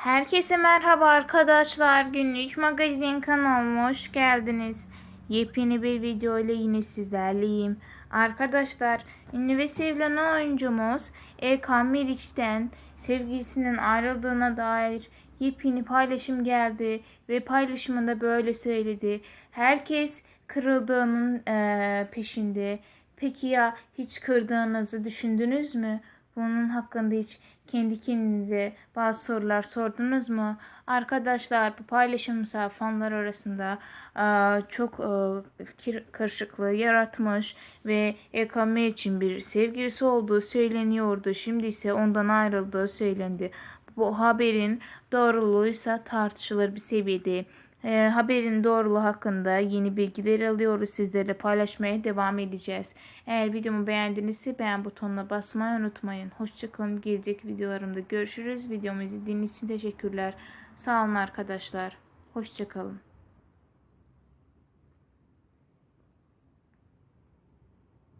Herkese merhaba arkadaşlar. Günlük magazin kanalıma hoş geldiniz. Yepyeni bir video ile yine sizlerleyim. Arkadaşlar ünlü ve sevilen oyuncumuz Erkan Meriç'ten sevgilisinin ayrıldığına dair yepyeni paylaşım geldi ve paylaşımında böyle söyledi. Herkes kırıldığının eee, peşinde. Peki ya hiç kırdığınızı düşündünüz mü? Bunun hakkında hiç kendi kendinize bazı sorular sordunuz mu? Arkadaşlar bu paylaşımsa fanlar arasında çok eee, fikir karışıklığı yaratmış ve Erkan için bir sevgilisi olduğu söyleniyordu. Şimdi ise ondan ayrıldığı söylendi. Bu haberin doğruluğuysa tartışılır bir seviyede. Eee, haberin doğruluğu hakkında yeni bilgiler alıyoruz. Sizlerle paylaşmaya devam edeceğiz. Eğer videomu beğendinizse beğen butonuna basmayı unutmayın. Hoşçakalın. Gelecek videolarımda görüşürüz. Videomu izlediğiniz için teşekkürler. Sağ olun arkadaşlar. Hoşçakalın.